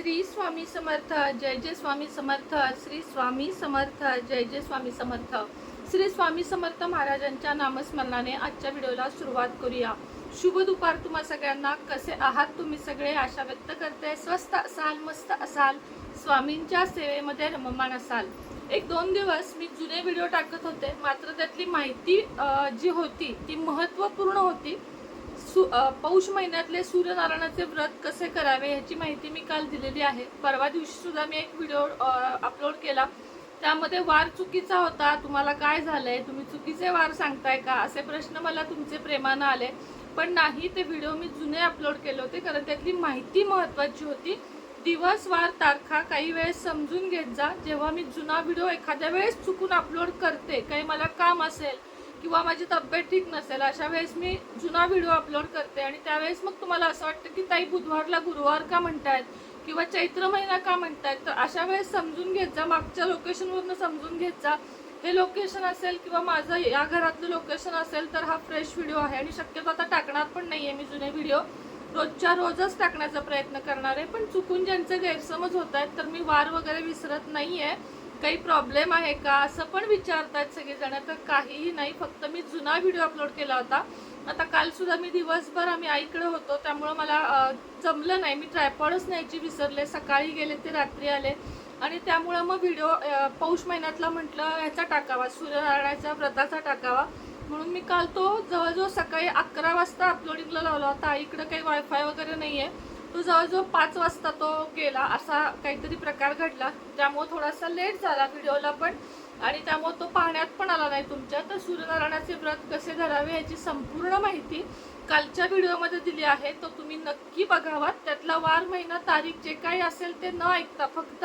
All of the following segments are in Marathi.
श्री स्वामी समर्थ जय जय स्वामी समर्थ श्री स्वामी समर्थ जय जय स्वामी समर्थ. श्री स्वामी समर्थ महाराजांच्या नामस्मरणाने आजच्या व्हिडिओला सुरुवात करूया. शुभ दुपार तुम्हा सगळ्यांना. कसे आहात तुम्ही सगळे? आशा व्यक्त करते. स्वस्त असाल मस्त असाल. स्वामींच्या सेवेमध्ये रममान असाल. एक दोन दिवस मी जुने व्हिडिओ टाकत होते. मात्र त्यातली माहिती जी होती ती महत्त्वपूर्ण होती. सु पौष महिन्यातले सूर्यनारायणाचे व्रत कसे करावे ह्याची माहिती मी काल दिलेली आहे. परवा दिवशी सुद्धा मी एक व्हिडिओ अपलोड केला. त्यामध्ये वार चुकीचा होता तुम्हाला काय झालंय तुम्ही चुकीचे वार सांगताय का असे प्रश्न मला तुमचे प्रेमानं आले. पण नाही ते व्हिडिओ मी जुने अपलोड केले होते कारण त्यातली माहिती महत्त्वाची होती. दिवस वार तारखा काही वेळेस समजून घेत जा. जेव्हा मी जुना व्हिडिओ एखाद्या वेळेस चुकून अपलोड करते काही मला काम असेल किंवा माझी तब्येत ठीक नसेल अशा वेळेस मी जुना व्हिडिओ अपलोड करते आणि त्यावेळेस मग तुम्हाला असं वाटतं की ताई बुधवारला गुरुवार का म्हणतायत किंवा चैत्र महिना का म्हणतायत? तर अशा वेळेस समजून घेत जा मागच्या लोकेशनवरनं समजून घेत जा. हे लोकेशन असेल किंवा माझं या घरातलं लोकेशन असेल तर हा फ्रेश व्हिडिओ आहे आणि शक्यतो आता टाकणार पण नाही आहे मी जुने व्हिडिओ रोजच्या रोजच टाकण्याचा प्रयत्न करणार आहे पण चुकून ज्यांचे गैरसमज होत आहेत तर मी वार वगैरे विसरत नाही आहे काही प्रॉब्लेम आहे का? असं पण विचारतात सगळेजण. तर काहीही नाही फक्त मी जुना व्हिडिओ अपलोड केला होता. आता कालसुद्धा मी दिवसभर आम्ही आईकडे होतो त्यामुळं मला जमलं नाही. मी ट्रायपॉडच न्यायची विसरले. सकाळी गेले ते रात्री आले. आणि त्यामुळं मग व्हिडिओ पौष महिन्यातला म्हटलं ह्याचा टाकावा सूर्यनारायणाच्या व्रताचा टाकावा. म्हणून मी काल तो जवळजवळ सकाळी अकरा वाजता अपलोडिंगला लावला होता. इकडं काही वायफाय वगैरे नाही आहे तो जवळजवळ पाच वाजता तो गेला. असा काहीतरी प्रकार घडला. त्यामुळं थोडासा लेट झाला व्हिडिओला पण. आणि त्यामुळे तो पाहण्यात पण आला नाही तुमच्या. तर सूर्यनारायणाचे व्रत कसे धरावे याची संपूर्ण माहिती कालच्या व्हिडिओमध्ये दिली आहे. तो तुम्ही नक्की बघावा. त्यातला वार महिना तारीख जे काही असेल ते न ऐकता फक्त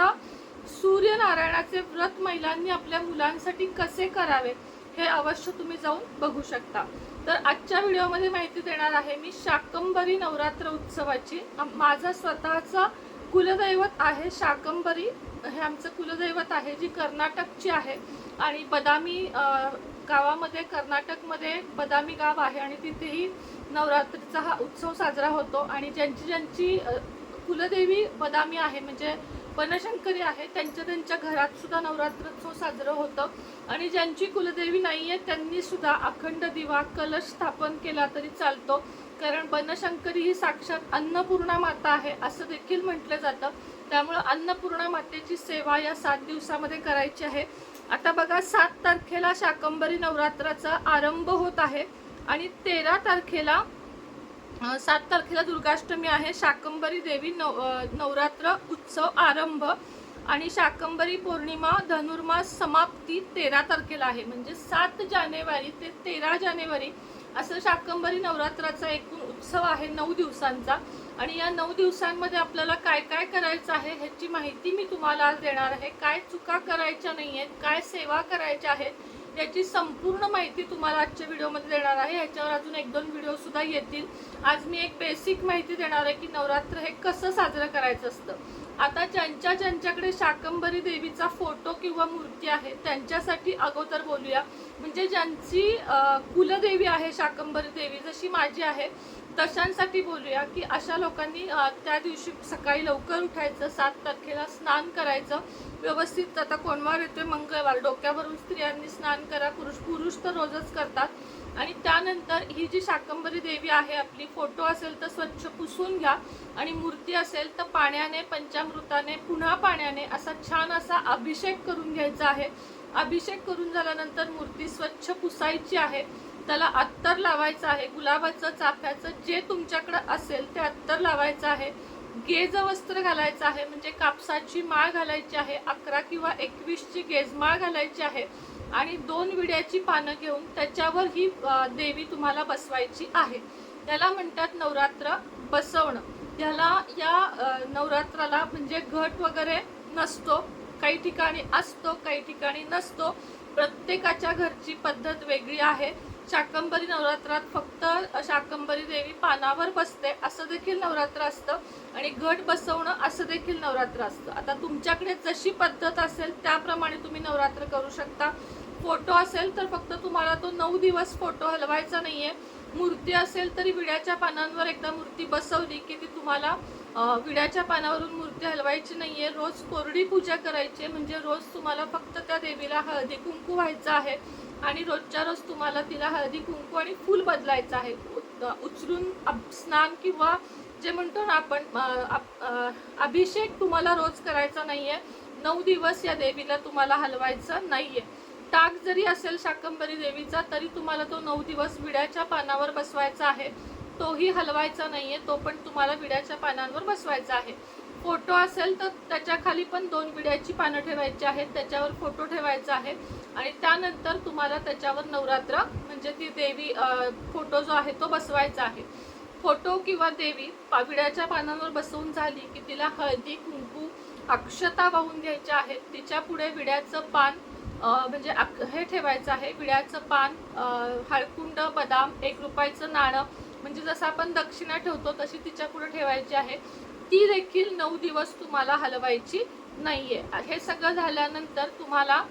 सूर्यनारायणाचे व्रत महिलांनी आपल्या मुलांसाठी कसे करावे हे अवश्य तुम्ही जाऊन बघू शकता. तर आजच्या व्हिडिओमध्ये माहिती देणार आहे मी शाकंबरी नवरात्र उत्सवाची. माझा स्वतःचा कुलदैवत आहे शाकंबरी हे आमचं कुलदैवत आहे जी कर्नाटकची आहे. आणि बदामी गावामध्ये कर्नाटकमध्ये बदामी गाव आहे आणि तिथेही नवरात्रीचा हा उत्सव साजरा होतो. आणि ज्यांची ज्यांची कुलदेवी बदामी आहे म्हणजे बनशंकरी आहे. त्यांच्या त्यांच्या घरात सुद्धा नवरात्रोत्सव साजरं होतं. आणि ज्यांची कुलदेवी नाहीये त्यांनी सुद्धा अखंड दिवा कलश स्थापन केला तरी चालतो. कारण बनशंकरी ही साक्षात अन्नपूर्णा माता आहे असं देखील म्हटलं जातं. त्यामुळं अन्नपूर्णा मातेची सेवा या सात दिवसामध्ये करायची आहे. आता बघा सात तारखेला शाकंबरी नवरात्राचा आरंभ होत आहे. आणि तेरा तारखेला सात तारखेला दुर्गाष्टमी आहे. शाकंबरी देवी नव नवरात्र उत्सव आरंभ आणि शाकंबरी पौर्णिमा धनुर्मास समाप्ती तेरा तारखेला आहे. म्हणजे सात जानेवारी ते तेरा जानेवारी असं शाकंबरी नवरात्राचा एकूण उत्सव आहे नऊ दिवसांचा. आणि या नऊ दिवसांमध्ये आपल्याला काय काय करायचं आहे ह्याची माहिती मी तुम्हाला आज देणार आहे. काय चुका करायच्या नाही आहेत काय सेवा करायच्या आहेत याची संपूर्ण माहिती तुम्हाला आजच्या व्हिडिओमध्ये देणार आहे. याच्यावर अजून एक दोन व्हिडिओ सुद्धा येतील. आज मी एक बेसिक माहिती देणार आहे की नवरात्र हे कसं साजरं करायचं असतं. आता ज्यांच्या ज्यांच्याकडे शाकंबरी देवीचा फोटो किंवा मूर्ती आहे त्यांच्यासाठी अगोदर बोलूया. म्हणजे ज्यांची कुलदेवी आहे शाकंबरी देवी जशी माझी आहे तशांसाठी बोलूया की अशा लोकांनी त्या दिवशी सकाळी लवकर उठायचं सात तारखेला स्नान करायचं. व्यवस्थित आता कोणवार येतोय मंगळवार. डोक्यावरून स्त्रियांनी स्नान करा. पुरुष पुरुष तर रोजच करतात. आणि त्यानंतर ही जी शाकंबरी देवी आहे आपली फोटो असेल तर स्वच्छ पुसून घ्या. आणि मूर्ती असेल तर पाण्याने पंचामृताने पुन्हा पाण्याने असा छान असा अभिषेक करून घ्यायचा आहे. अभिषेक करून झाल्यानंतर मूर्ती स्वच्छ पुसायची आहे. त्याला अत्तर लावायचं आहे. गुलाबाचं चाफ्याचं जे तुमच्याकडे असेल ते अत्तर लावायचं आहे. गेज वस्त्र घालायचं आहे. म्हणजे कापसाची माळ घालायची आहे. अकरा किंवा एकवीसची गेज माळ घालायची आहे. आणि दोन विड्याची पानं घेऊन त्याच्यावर ही देवी तुम्हाला बसवायची आहे. त्याला म्हणतात नवरात्र बसवणं. त्याला या नवरात्राला म्हणजे घट वगैरे नसतो. काही ठिकाणी असतो काही ठिकाणी नसतो. प्रत्येकाच्या घरची पद्धत वेगळी आहे. शाकंबरी नवरात्रात फक्त शाकंबरी देवी पानावर बसते असं देखील नवरात्र असतं. आणि घट बसवणं असं देखील नवरात्र असतं. आता तुमच्याकडे जशी पद्धत असेल त्याप्रमाणे तुम्ही नवरात्र करू शकता. फोटो असेल तर फक्त तुम्हाला तो नऊ दिवस फोटो हलवायचा नाही आहे मूर्ती असेल तरी विड्याच्या पानांवर एकदा मूर्ती बसवली की ती तुम्हाला विड्याच्या पानावरून मूर्ती हलवायची नाही आहे रोज कोरडी पूजा करायची आहे. म्हणजे रोज तुम्हाला फक्त त्या देवीला हळदी कुंकू व्हायचं आहे. आणि रोजच्या रोज तुम्हाला तिला हळदी कुंकू आणि फूल बदलायचं आहे. उचलून स्नान किंवा जे म्हणतो ना आपण अभिषेक तुम्हाला रोज करायचा नाहीये. नऊ दिवस या देवीला तुम्हाला हलवायचं नाहीये. ताक जरी असेल शाकंबरी देवीचा तरी तुम्हाला तो नऊ दिवस विड्याच्या पानावर बसवायचा आहे. तोही हलवायचा नाहीये तो पण तुम्हाला विड्याच्या पानांवर बसवायचा आहे. फोटो असेल तर त्याच्याखाली पण दोन विड्याची पानं ठेवायची आहेत त्याच्यावर फोटो ठेवायचा आहे. आणि त्यानंतर तुम्हाला त्याच्यावर नवरात्र म्हणजे ती देवी फोटो जो आहे तो बसवायचा आहे. फोटो किंवा देवी पा- विड्याच्या पानांवर बसवून झाली की तिला हळदी कुंकू अक्षता वाहून घ्यायच्या आहेत. तिच्या पुढे विड्याचं पान म्हणजे हे ठेवायचं आहे. विड्याचं पान हळकुंड बदाम एक रुपयाचं नाणं म्हणजे जसं आपण दक्षिणा ठेवतो तशी तिच्या पुढे ठेवायची आहे. ती देखील नऊ दिवस तुम्हाला हलवायची नाहीये. हे सगळं झाल्यानंतर तुम्हाला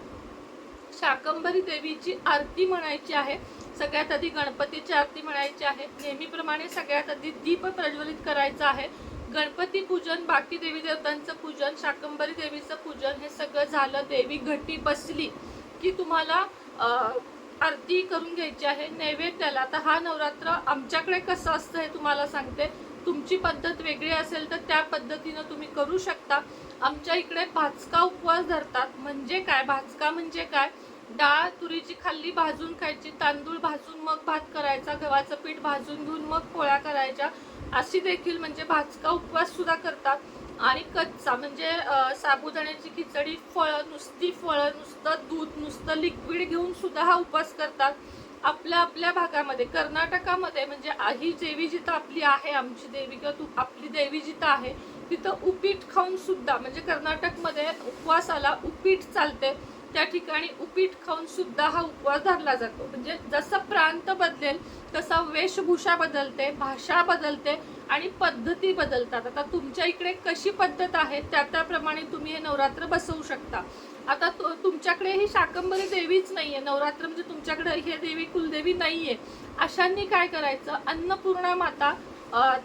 शाकंभरी देवीची आरती म्हणायची आहे. सगळ्यात आधी गणपतीची आरती म्हणायची आहे. नेहमीप्रमाणे सगळ्यात आधी दीप प्रज्वलित करायचं आहे. गणपती पूजन बाकी देवी देवतांचं पूजन शाकंभरी देवीचं पूजन हे सगळं झालं देवी घटी बसली की तुम्हाला आरती करून घ्यायची आहे. नैवेद्याला. तर हा नवरात्र आमच्याकडे कसं असतं हे तुम्हाला सांगते. तुमची पद्धत वेगळी असेल तर त्या पद्धतीनं तुम्ही करू शकता. आमच्या इकडे भाजका उपवास धरतात. म्हणजे काय? भाजका म्हणजे काय? डाळ तुरीची खाल्ली भाजून खायची तांदूळ भाजून मग भात करायचा गव्हाचं पीठ भाजून घेऊन मग पोळ्या करायच्या. अशी देखील म्हणजे भाजका उपवास सुद्धा करतात. आणि कच्चा म्हणजे साबुदाण्याची खिचडी फळं नुसती फळं नुसतं दूध नुसतं लिक्विड घेऊन सुद्धा हा उपवास करतात. आपल्या आपल्या भागामध्ये कर्नाटकामध्ये म्हणजे ही देवी जिथं आपली आहे आमची देवी किंवा तू आपली देवी जिथं आहे तिथं उपीट खाऊन सुद्धा म्हणजे कर्नाटकमध्ये उपवासाला उपीट चालते त्या ठिकाणी उपीट खाऊन सुद्धा हा उपवास धरला जातो. म्हणजे जसं प्रांत बदलेल तसा वेशभूषा बदलते भाषा बदलते आणि पद्धती बदलतात. आता तुमच्या इकडे कशी पद्धत आहे? त्या त्याप्रमाणे तुम्ही हे नवरात्र बसवू शकता. आता तुमच्याकडे ही शाकंभरी देवीच नाहीये. नवरात्र म्हणजे तुमच्याकडे हे देवी कुलदेवी नाहीये. अशांनी काय करायचं? अन्नपूर्णा माता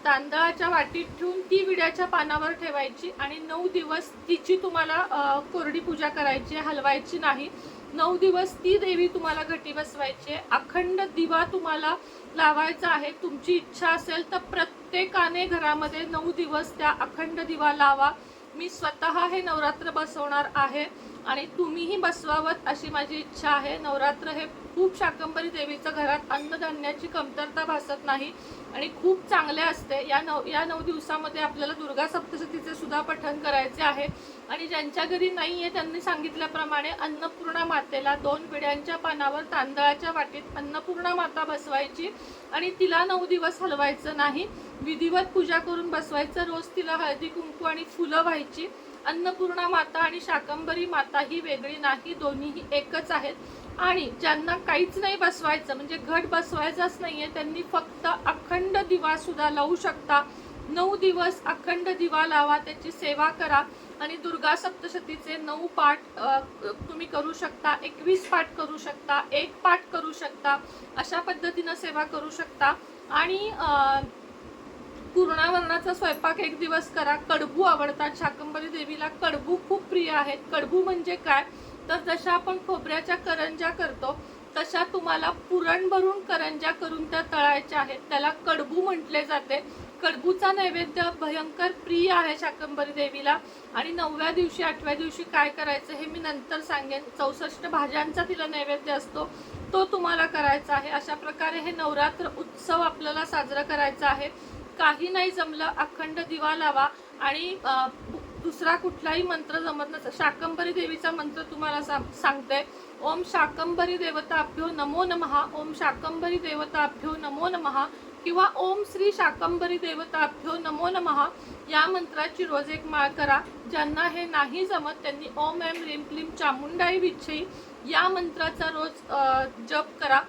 तांदळाच्या वाटीत ठेवून ती विड्याच्या पानावर ठेवायची आणि नऊ दिवस तिची तुम्हाला कोरडी पूजा करायची आहे, हलवायची नाही. नऊ दिवस ती देवी तुम्हाला घटी बसवायची. आहे अखंड दिवा तुम्हाला लावायचा आहे. तुमची इच्छा असेल तर प्रत्येकाने घरामध्ये नऊ दिवस त्या अखंड दिवा लावा. मी स्वतः हे नवरात्र बसवणार आहे आणि तुम्हीही बसवावत अशी माझी इच्छा आहे. नवरात्र हे खूप शाकंभरी देवीचं घरात अन्नधान्याची कमतरता भासत नाही आणि खूप चांगले असते. या नऊ या नऊ दिवसामध्ये आपल्याला दुर्गा सप्तशतीचे सुद्धा पठण करायचे आहे. आणि ज्यांच्या घरी नाही आहे त्यांनी सांगितल्याप्रमाणे अन्नपूर्णा मातेला दोन पिढ्यांच्या पानावर तांदळाच्या वाटीत अन्नपूर्णा माता बसवायची आणि तिला नऊ दिवस हलवायचं नाही. विधिवत पूजा करून बसवायचं. रोज तिला हळदी कुंकू आणि फुलं व्हायची. अन्नपूर्णा माता आणि शाकंभरी माता ही वेगळी नाही दोन्हीही एकच आहेत. आणि ज्यांना काहीच नाही बसवायचं म्हणजे घट बसवायचाच आहे त्यांनी फक्त अखंड दिवा सुद्धा लावू शकता. नऊ दिवस अखंड दिवा लावा त्याची सेवा करा. आणि दुर्गा सप्तशतीचे नऊ पाठ तुम्ही करू शकता एकवीस पाठ करू शकता एक पाठ करू शकता अशा पद्धतीनं सेवा करू शकता. आणि पूर्णावरणाचा स्वयंपाक एक दिवस करा. कडबू आवडतात. शाकंभरी देवीला कडबू खूप प्रिय आहेत. कडबू म्हणजे काय? तर जशा आपण खोबऱ्याच्या करंजा करतो तशा तुम्हाला पुरण भरून करंजा करून त्या तळायच्या आहेत. त्याला कडबू म्हटले जाते. कडबूचा नैवेद्य भयंकर प्रिय आहे शाकंभरी देवीला. आणि नवव्या दिवशी आठव्या दिवशी काय करायचं हे मी नंतर सांगेन. चौसष्ट भाज्यांचा तिला नैवेद्य असतो तो तुम्हाला करायचा आहे. अशा प्रकारे हे नवरात्र उत्सव आपल्याला साजरा करायचा आहे. काही नाही जमलं अखंड दिवा लावा. आणि दुसरा कुठलाही मंत्र जमत नसतं शाकंभरी देवीचा मंत्र तुम्हाला सांग- सांगते. ओम शाकंभरी देवताभ्यो नमो नमहा ओम शाकंभरी देवताभ्यो नमो नमहा किंवा ओम श्री शाकंभरी देवताभ्यो नमो नमः या मंत्राची रोज एक माळ करा. ज्यांना हे नाही जमत त्यांनी ओम एम रिम क्लीम चामुंडाई विच्छई या मंत्राचा रोज जप करा.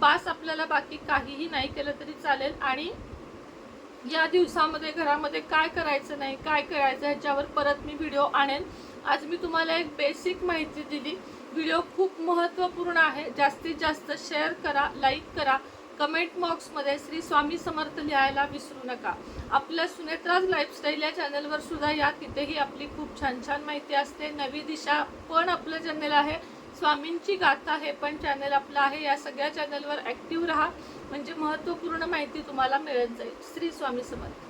पास आपल्याला बाकी काहीही नाही केलं तरी चालेल. आणि या दिवसामध्ये घरामध्ये काय करायचं नाही काय करायचं ह्याच्यावर परत मी व्हिडिओ आणेन. आज मी तुम्हाला एक बेसिक माहिती दिली. व्हिडिओ खूप महत्त्वपूर्ण आहे. जास्तीत जास्त शेअर करा लाईक करा. कमेंट बॉक्समध्ये श्री स्वामी समर्थ लिहायला विसरू नका. आपल्या सुनेत्राज लाईफस्टाईल या चॅनलवर सुद्धा या. तिथेही आपली खूप छान छान माहिती असते. नवी दिशा पण आपलं चॅनल आहे. स्वामींची गाथा हे पण चॅनल आपलं आहे. या सगळ्या चॅनलवर ॲक्टिव्ह राहा. म्हणजे महत्त्वपूर्ण माहिती तुम्हाला मिळत जाईल. श्री स्वामी समर्थ.